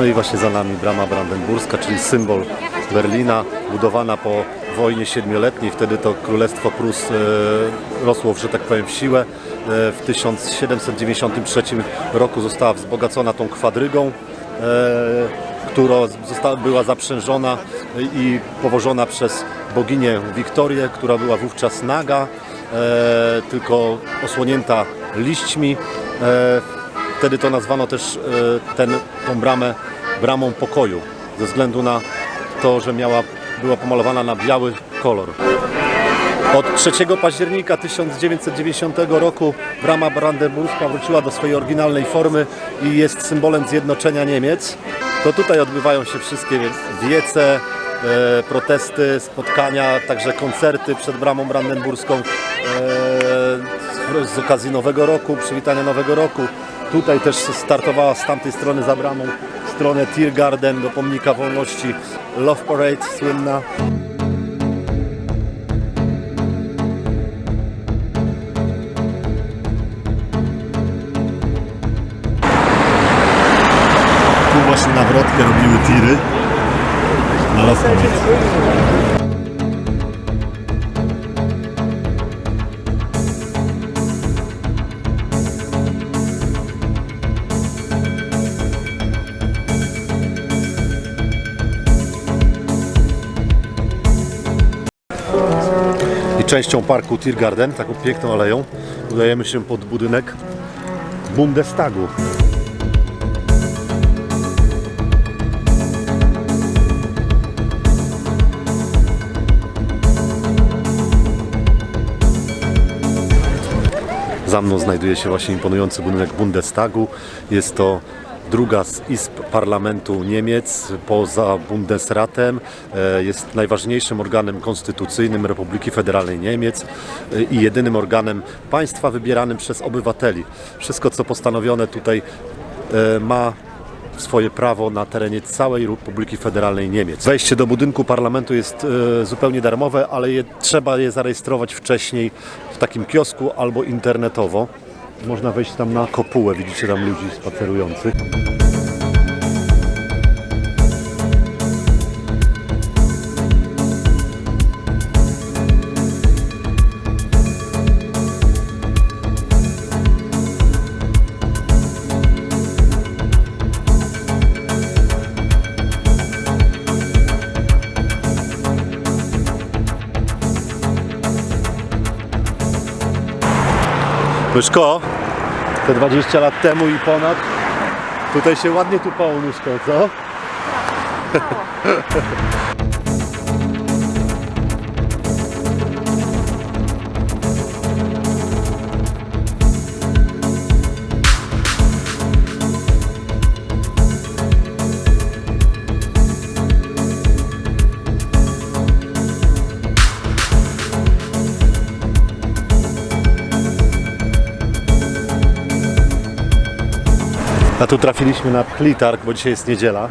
No i właśnie za nami brama brandenburska, czyli symbol Berlina, budowana po wojnie siedmioletniej. Wtedy to Królestwo Prus e, rosło, że tak powiem, w siłę. E, w 1793 roku została wzbogacona tą kwadrygą, e, która została, była zaprzężona i powożona przez boginię Wiktorię, która była wówczas naga, e, tylko osłonięta liśćmi. E, wtedy to nazwano też e, ten, tą bramę bramą pokoju, ze względu na to, że miała, była pomalowana na biały kolor. Od 3 października 1990 roku brama brandenburska wróciła do swojej oryginalnej formy i jest symbolem zjednoczenia Niemiec. To tutaj odbywają się wszystkie wiece, e, protesty, spotkania, także koncerty przed bramą brandenburską e, z- z okazji Nowego Roku, przywitania Nowego Roku. Tutaj też startowała z tamtej strony za bramą w stronę Tiergarten do Pomnika Wolności Love Parade słynna. Tu właśnie nawrotkę robiły tiry na Love Parade. Częścią parku Tiergarten, taką piękną aleją, udajemy się pod budynek Bundestagu. Za mną znajduje się właśnie imponujący budynek Bundestagu. Jest to druga z izb parlamentu Niemiec poza Bundesratem. E, Jest najważniejszym organem konstytucyjnym Republiki Federalnej Niemiec e, i jedynym organem państwa wybieranym przez obywateli. Wszystko co postanowione tutaj e, ma swoje prawo na terenie całej Republiki Federalnej Niemiec. Wejście do budynku parlamentu jest zupełnie darmowe, ale je, trzeba je zarejestrować wcześniej w takim kiosku albo internetowo. Można wejść tam na kopułę, widzicie tam ludzi spacerujących. Myszko, te 20 lat temu i ponad, tutaj się ładnie tupało myszką, co? A tu trafiliśmy na Plitarg, bo dzisiaj jest niedziela.